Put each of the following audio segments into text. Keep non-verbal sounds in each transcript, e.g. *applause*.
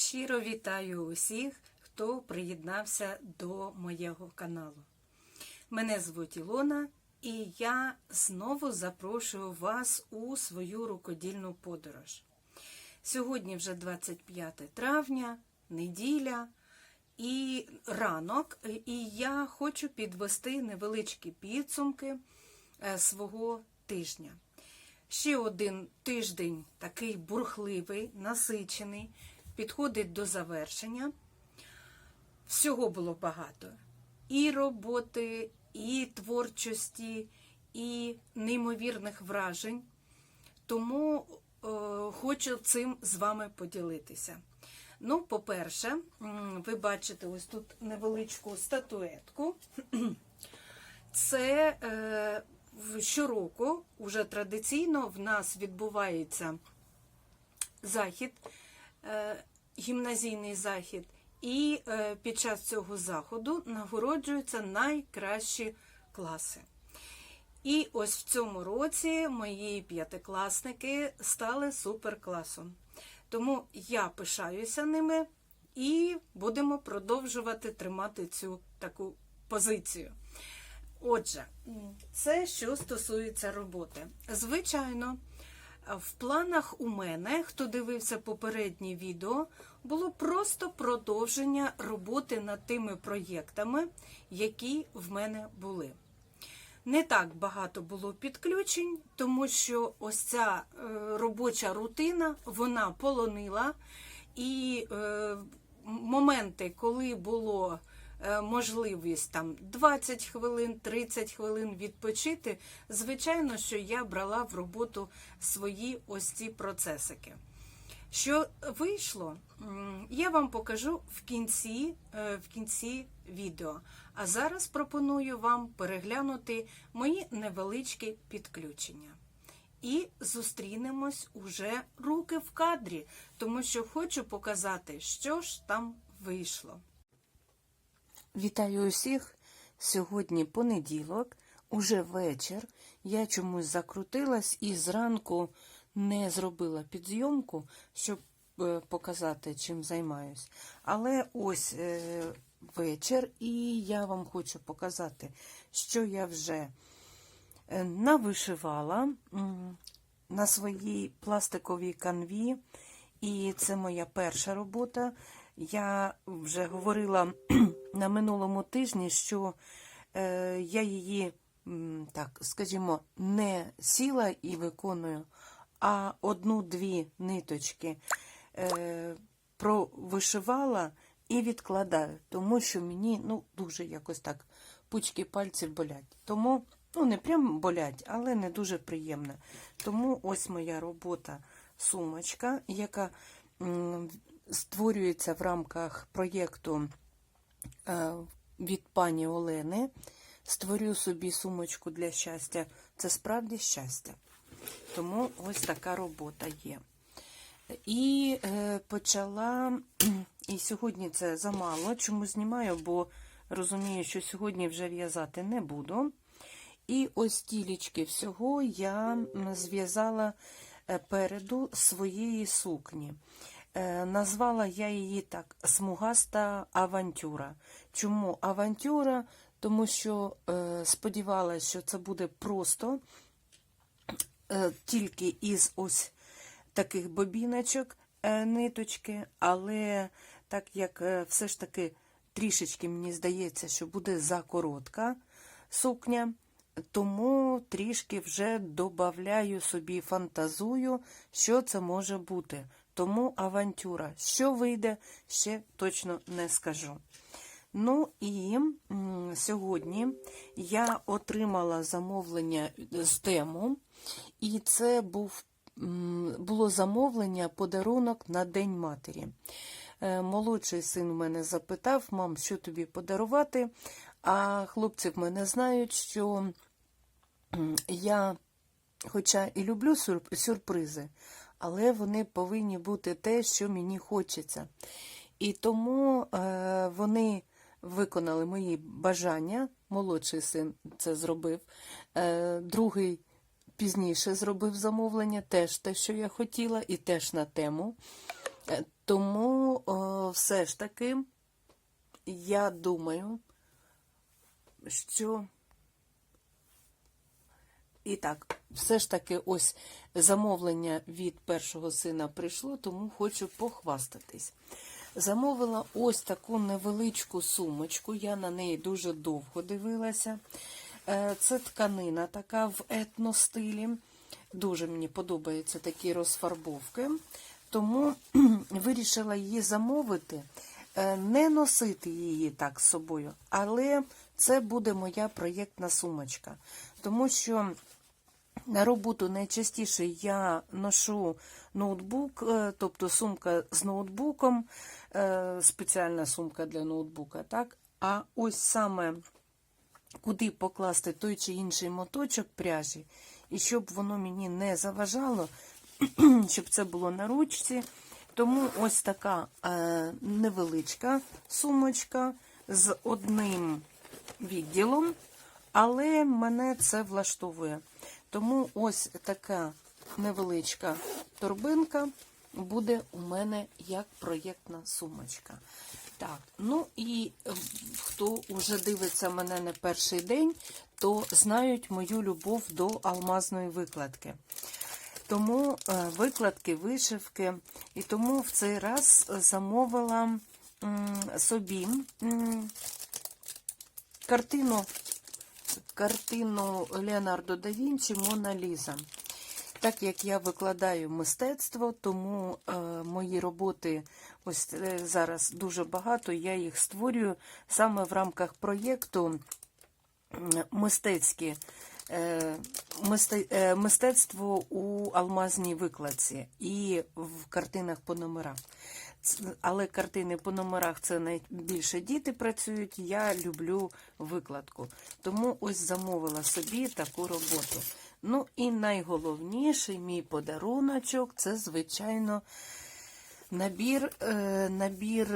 Щиро вітаю усіх, хто приєднався до моєго каналу. Мене звуть Ілона, і я знову запрошую вас у свою рукодільну подорож. Сьогодні вже 25 травня, неділя і ранок, і я хочу підвести невеличкі підсумки е, свого тижня. Ще один тиждень такий бурхливий, насичений, підходить до завершення. Всього було багато. І роботи, і творчості, і неймовірних вражень. Тому е, хочу цим з вами поділитися. Ну, по-перше, ви бачите ось тут невеличку статуетку. *clears throat* Це е, щороку, уже традиційно, в нас відбувається захід, е, гімназійний захід, і е, під час цього заходу нагороджуються найкращі класи. І ось в цьому році мої п'ятикласники стали суперкласом. Тому я пишаюся ними і будемо продовжувати тримати цю таку позицію. Отже, це що стосується роботи. Звичайно, в планах у мене, хто дивився попереднє відео, було просто продовження роботи над тими проєктами, які в мене були. Не так багато було підключень, тому що ось ця е, робоча рутина вона полонила. І е, моменти, коли було можливість там 20 хвилин, 30 хвилин відпочити, звичайно, що я брала в роботу свої ось ці процесики. Що вийшло, я вам покажу в кінці, е, в кінці відео. А зараз пропоную вам переглянути мої невеличкі підключення. І зустрінемось уже руки в кадрі, тому що хочу показати, що ж там вийшло. Вітаю усіх! Сьогодні понеділок, уже вечір. Я чомусь закрутилась і зранку не зробила підзйомку, щоб е, показати, чим займаюсь. Але ось е, вечір, і я вам хочу показати, що я вже е, навишивала на своїй пластиковій канві. І це моя перша робота. Я вже говорила на минулому тижні, що е, я її, так скажімо, не сіла і виконую, а одну-дві ниточки е, провишивала і відкладаю, тому що мені ну, дуже якось так пучки пальців болять. Тому, ну не прям болять, але не дуже приємно. Тому ось моя робота сумочка, яка створюється в рамках проєкту від пані Олени. Створю собі сумочку для щастя. Це справді щастя. Тому ось така робота є. І е, почала, і сьогодні це замало. Чому знімаю, бо розумію, що сьогодні вже в'язати не буду. І ось тілічки всього я зв'язала е, переду своєї сукні. Е, Назвала я її так смугаста авантюра. Чому авантюра? Тому що е, сподівалася, що це буде просто е, тільки із ось таких бобіночок ниточки, але так як все ж таки трішечки мені здається, що буде закоротка сукня, тому трішки вже додаю собі фантазую, що це може бути. Тому авантюра. Що вийде, ще точно не скажу. Ну і сьогодні я отримала замовлення з тему, і це був, було замовлення подарунок на День матері. Е, Молодший син в мене запитав, мам, що тобі подарувати? А хлопці в мене знають, що я, хоча і люблю сюрпризи, але вони повинні бути те, що мені хочеться. І тому е, вони виконали мої бажання. Молодший син це зробив, е, другий пізніше зробив замовлення, теж те, що я хотіла, і теж на тему. Е, Тому е, все ж таки я думаю, що і так, все ж таки, ось замовлення від першого сина прийшло, тому хочу похвастатись. Замовила ось таку невеличку сумочку, я на неї дуже довго дивилася. Е, Це тканина така в етностилі. Дуже мені подобаються такі розфарбовки. Тому *clears throat* вирішила її замовити, е, не носити її так з собою, але це буде моя проєктна сумочка. Тому що на роботу найчастіше я ношу ноутбук, е, тобто сумка з ноутбуком, е, спеціальна сумка для ноутбука. так? А ось саме куди покласти той чи інший моточок пряжі, і щоб воно мені не заважало, *clears throat* щоб це було на ручці. Тому ось така е, невеличка сумочка з одним відділом, але мене це влаштовує. Тому ось така невеличка торбинка буде у мене як проєктна сумочка. Так, ну і е, хто вже дивиться мене не перший день, то знають мою любов до алмазної викладки. Тому е, викладки, вишивки, і тому в цей раз замовила собі картину, картину Леонардо да Вінчі Мона Ліза. Так як я викладаю мистецтво, тому е, мої роботи ось е, зараз дуже багато, я їх створюю саме в рамках проєкту мистецькі. Е, е, Мистецтво у алмазній викладці і в картинах по номерах. Але картини по номерах це найбільше діти працюють. Я люблю викладку. Тому ось замовила собі таку роботу. Ну і найголовніший мій подаруночок це, звичайно, набір, е, набір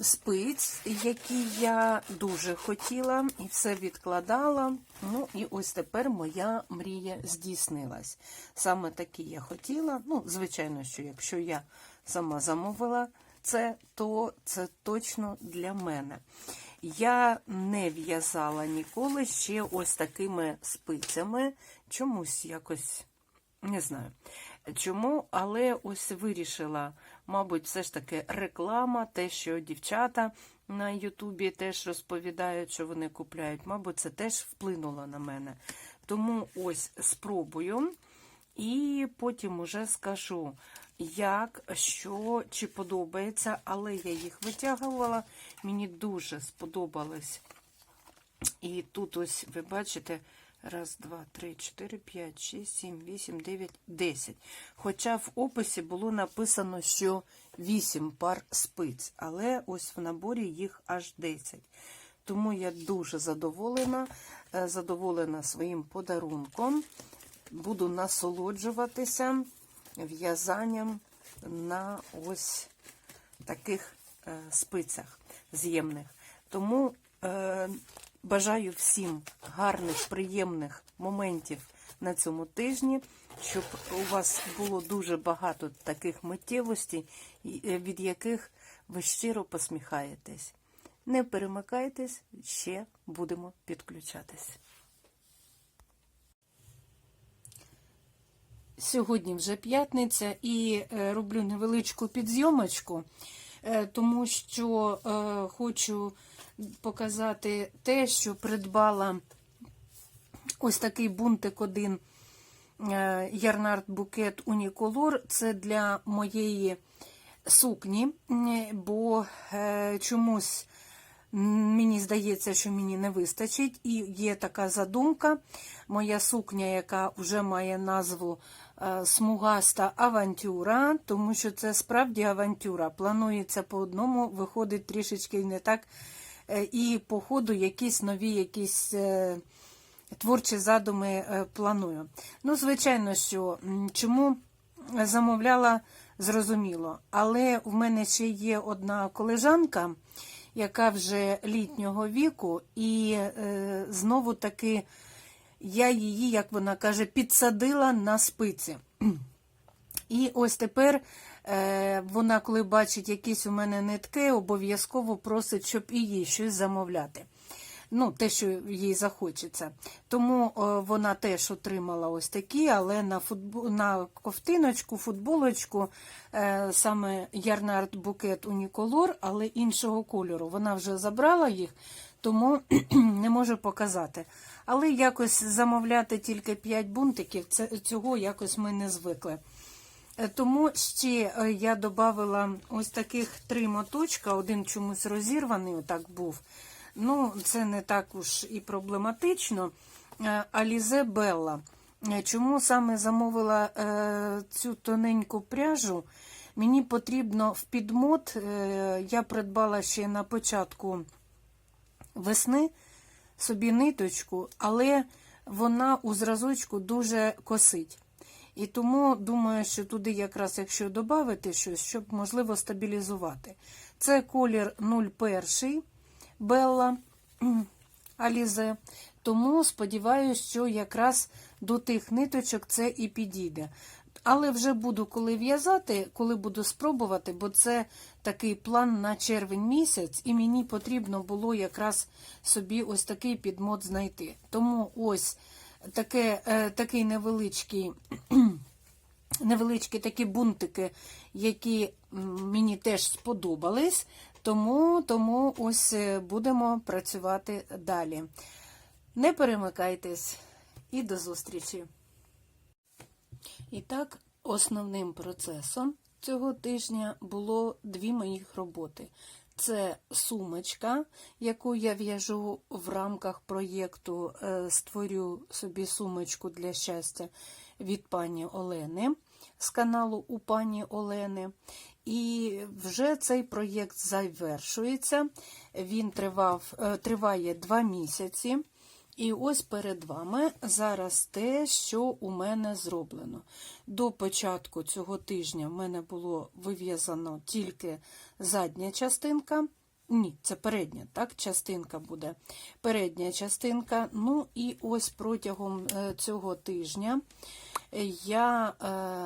спиць, які я дуже хотіла і все відкладала. Ну і ось тепер моя мрія здійснилась. Саме такі я хотіла. Ну, звичайно, що якщо я сама замовила це, то це точно для мене. Я не в'язала ніколи ще ось такими спицями. Чомусь якось не знаю чому, але ось вирішила, мабуть, все ж таки реклама, те, що дівчата на Ютубі теж розповідають, що вони купляють, мабуть, це теж вплинуло на мене. Тому ось спробую і потім уже скажу, як, що, чи подобається, але я їх витягувала, мені дуже сподобалось. І тут ось ви бачите. Раз, два, три, чотири, п'ять, шість, сім, вісім, дев'ять, десять. Хоча в описі було написано, що вісім пар спиць, але ось в наборі їх аж десять. Тому я дуже задоволена, е, задоволена своїм подарунком. Буду насолоджуватися в'язанням на ось таких е, спицях з'ємних. Тому е, бажаю всім гарних, приємних моментів на цьому тижні, щоб у вас було дуже багато таких миттєвостей, е, від яких ви щиро посміхаєтесь. Не перемикайтесь, ще будемо підключатись. Сьогодні вже п'ятниця і е, роблю невеличку підзйомочку, е, тому що хочу показати те, що придбала ось такий бунтик один е, Ярнард Букет Уніколор. Це для моєї сукні, бо е, чомусь мені здається, що мені не вистачить. І є така задумка. Моя сукня, яка вже має назву е, Смугаста авантюра, тому що це справді авантюра. Планується по одному, виходить трішечки не так. Е, І по ходу якісь нові якісь е, творчі задуми е, планую. Ну, звичайно, що чому замовляла, зрозуміло. Але в мене ще є одна колежанка, яка вже літнього віку, і е, знову таки я її, як вона каже, підсадила на спиці. *clears throat* І ось тепер е, вона, коли бачить якісь у мене нитки, обов'язково просить, щоб і їй щось замовляти. Ну, те, що їй захочеться. Тому е, вона теж отримала ось такі, але на футбол, на ковтиночку, футболочку, е, саме ярнард букет уніколор, але іншого кольору. Вона вже забрала їх, тому *clears throat* не можу показати. Але якось замовляти тільки 5 бунтиків, цього якось ми не звикли. Е, Тому ще я додала ось таких три моточка, один чомусь розірваний, отак був. Ну, це не так уж і проблематично. Е, Алізе Белла. Е, Чому саме замовила е, цю тоненьку пряжу? Мені потрібно в підмот, я придбала ще на початку весни собі ниточку, але вона у зразочку дуже косить. І тому думаю, що туди якраз, якщо додати щось, щоб можливо стабілізувати. Це колір 01 Белла Алізе. Тому сподіваюся, що якраз до тих ниточок це і підійде. Але вже буду коли в'язати, коли буду спробувати, бо це такий план на червень місяць, і мені потрібно було якраз собі ось такий підмот знайти. Тому ось таке, е, такий невеличкий. Невеличкі такі бунтики, які мені теж сподобались, тому, тому ось е, будемо працювати далі. Не перемикайтесь і до зустрічі! І так, основним процесом цього тижня було дві моїх роботи. Це сумочка, яку я в'яжу в рамках проєкту е, Створю собі сумочку для щастя від пані Олени з каналу у пані Олени. І вже цей проєкт завершується. Він тривав, е, триває два місяці. І ось перед вами зараз те, що у мене зроблено. До початку цього тижня в мене було вив'язано тільки задня частинка. Ні, це передня, так, частинка буде. Передня частинка. Ну і ось протягом е, цього тижня я е,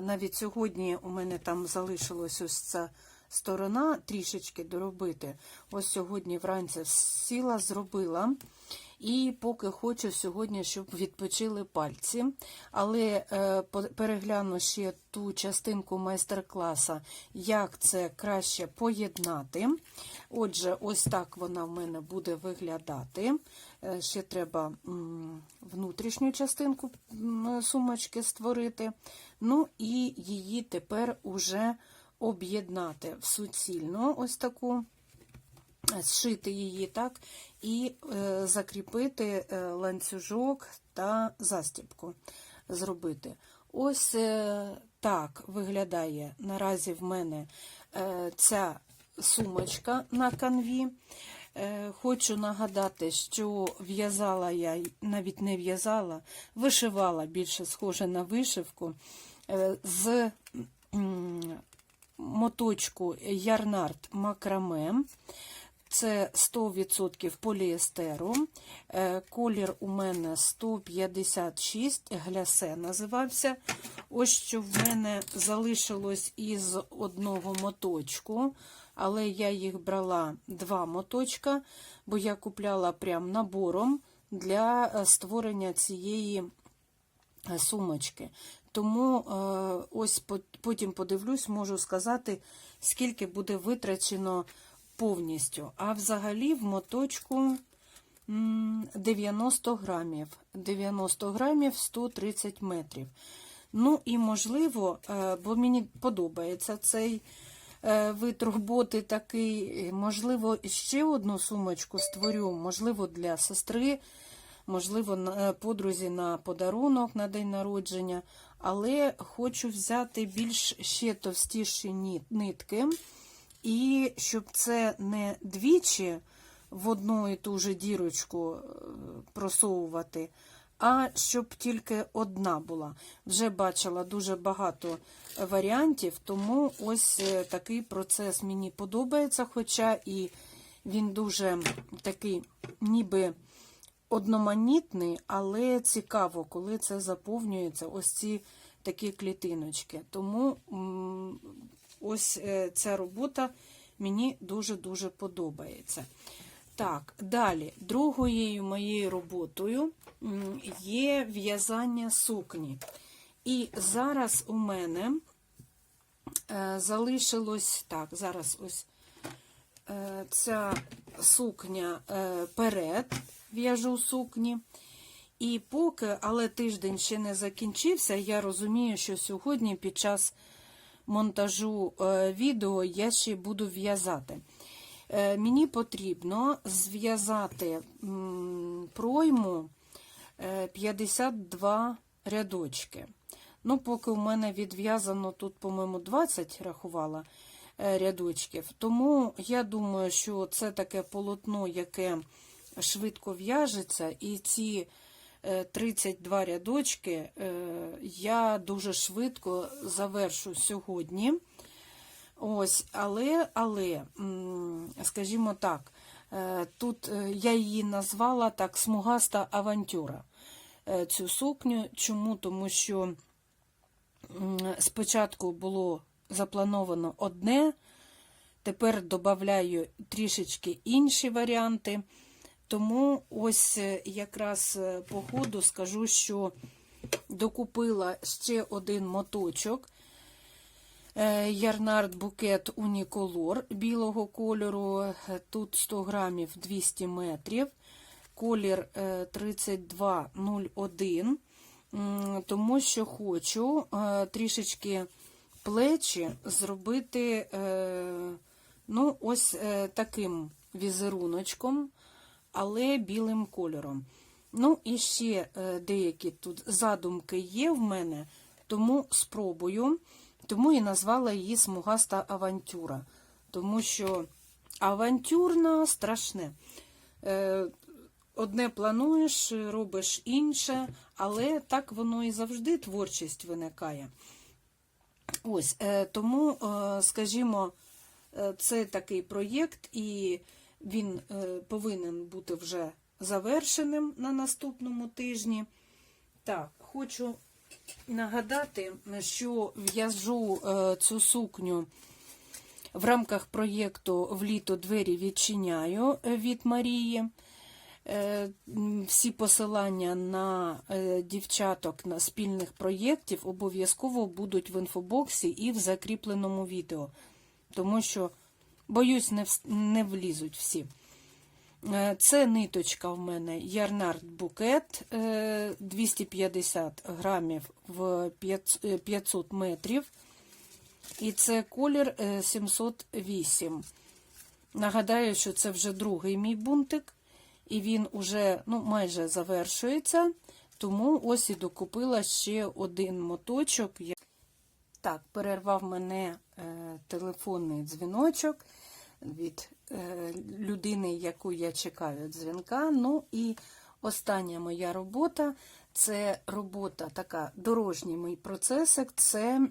навіть сьогодні у мене там залишилось ось ця сторона трішечки доробити. Ось сьогодні вранці сіла, зробила. І поки хочу сьогодні, щоб відпочили пальці. Але е, перегляну ще ту частинку майстер-класа, як це краще поєднати. Отже, ось так вона в мене буде виглядати. Е, ще треба внутрішню частинку сумочки створити. Ну і її тепер уже об'єднати в суцільну ось таку зшити її так, і е, закріпити е, ланцюжок та застібку зробити. Ось е, так виглядає наразі в мене е, ця сумочка на канві. Е, Хочу нагадати, що в'язала я, навіть не в'язала, вишивала більше схоже на вишивку е, з моточку Ярнард Макраме. Це 100% поліестеру. Е, Колір у мене 156, глясе називався. Ось що в мене залишилось із одного моточку, але я їх брала два моточка, бо я купляла прям набором для е, створення цієї е, сумочки. Тому ось потім подивлюсь, можу сказати, скільки буде витрачено повністю. А взагалі в моточку 90 грамів. 90 грамів 130 метрів. Ну і можливо, е, бо мені подобається цей е, вид роботи такий, можливо, ще одну сумочку створю, можливо, для сестри, можливо, е, подрузі на подарунок на день народження. Але хочу взяти більш ще товстіші нитки. І щоб це не двічі в одну і ту же дірочку просовувати, а щоб тільки одна була. Вже бачила дуже багато варіантів, тому ось е, такий процес мені подобається, хоча і він дуже такий, ніби одноманітний, але цікаво, коли це заповнюється ось ці такі клітиночки. Тому ось е, ця робота мені дуже-дуже подобається. Так, далі, другою моєю роботою є в'язання сукні. І зараз у мене е, залишилось так, зараз ось ця сукня е, перед, в'яжу сукні. І поки, але тиждень ще не закінчився, я розумію, що сьогодні під час монтажу е, відео я ще буду в'язати. Е, Мені потрібно зв'язати пройму е, 52 рядочки. Ну, поки у мене відв'язано тут, по-моєму, 20 рахувала е, рядочків. Тому я думаю, що це таке полотно, яке швидко в'яжеться, і ці е, 32 рядочки е, я дуже швидко завершу сьогодні. Ось, але, але, скажімо так, е, тут е, я її назвала так смугаста авантюра. е, Цю сукню. Чому? Тому що спочатку було заплановано одне, тепер додаю трішечки інші варіанти. Тому ось е, якраз е, по ходу скажу, що докупила ще один моточок. Е, Ярнард букет Уніколор білого кольору. Тут 100 грамів 200 метрів. Колір е, 3201. Тому що хочу трішечки плечі зробити е, ну, ось е, таким візеруночком, але білим кольором. Ну, і ще е, деякі тут задумки є в мене, тому спробую. Тому і назвала її смугаста авантюра. Тому що авантюрна страшне. Одне плануєш, робиш інше, але так воно і завжди творчість виникає. Ось, е, тому, е, скажімо, е, це такий проєкт, і він повинен бути вже завершеним на наступному тижні. Так, хочу нагадати, що в'яжу цю сукню в рамках проєкту В літо двері відчиняю від Марії. Е, Всі посилання на е, дівчаток на спільних проєктів обов'язково будуть в інфобоксі і в закріпленому відео, тому що, боюсь, не, влізуть всі. Е, Це ниточка в мене Ярнард букет е, 250 грамів в 500 е, 500 метрів. І це колір е, 708. Нагадаю, що це вже другий мій бунтик, і він уже ну, майже завершується. Тому ось і докупила ще один моточок. Так, перервав мене е, телефонний дзвіночок від е, людини, яку я чекаю дзвінка. Ну і остання моя робота це робота така, дорожній мій процесик це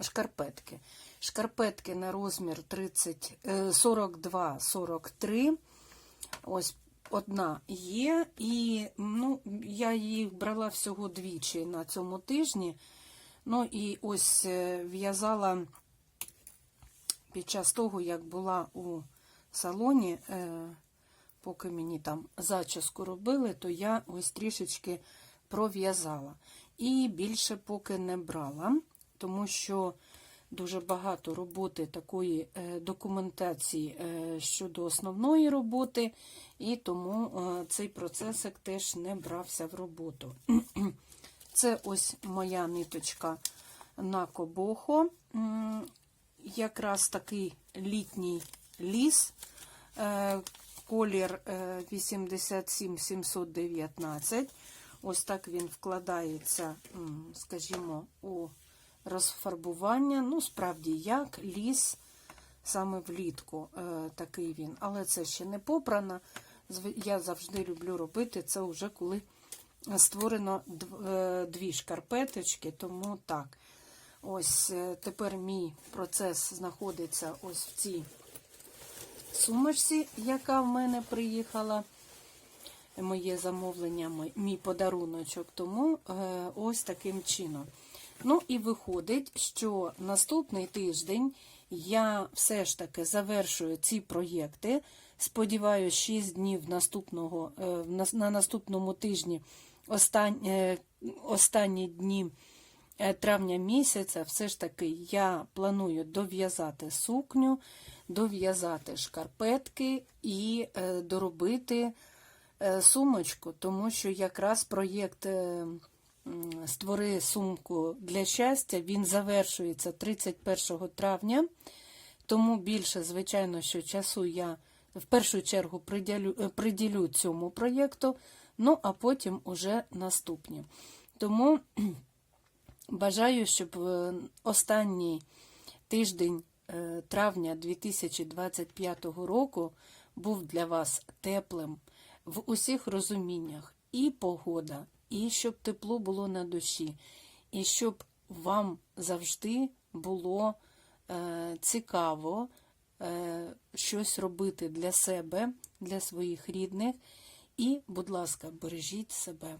шкарпетки. Шкарпетки на розмір 30, е, 42-43. Ось одна є, і ну, я їх брала всього двічі на цьому тижні. Ну і ось е, в'язала під час того, як була у салоні, е, поки мені там зачіску робили, то я ось трішечки пров'язала. І більше поки не брала, тому що дуже багато роботи такої е, документації е, щодо основної роботи, і тому е, цей процесик теж не брався в роботу. *clears throat* Це ось моя ниточка на кобохо. Якраз такий літній ліс, колір е, 87719. Ось так він вкладається, скажімо, у розфарбування. Ну, справді, як ліс саме влітку е, такий він. Але це ще не попрано. Я завжди люблю робити це вже коли створено е, дві шкарпеточки, тому так. Ось е, тепер мій процес знаходиться ось в цій сумочці, яка в мене приїхала. Моє замовлення, мій- подаруночок. Тому е, ось таким чином. Ну і виходить, що наступний тиждень я все ж таки завершую ці проєкти. Сподіваюсь, 6 днів наступного, е, на наступному тижні, остан, е, останні дні е, травня місяця, все ж таки я планую дов'язати сукню, дов'язати шкарпетки і доробити сумочку, тому що якраз проєкт Створи сумку для щастя, він завершується 31 травня, тому більше, звичайно, що часу я в першу чергу приділю, е, приділю цьому проєкту, ну а потім уже наступні. Тому *clears throat* бажаю, щоб е, останній тиждень е, травня 2025 року був для вас теплим в усіх розуміннях. І погода, і щоб тепло було на душі, і щоб вам завжди було е, цікаво е, щось робити для себе, для своїх рідних. І, будь ласка, бережіть себе.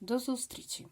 До зустрічі!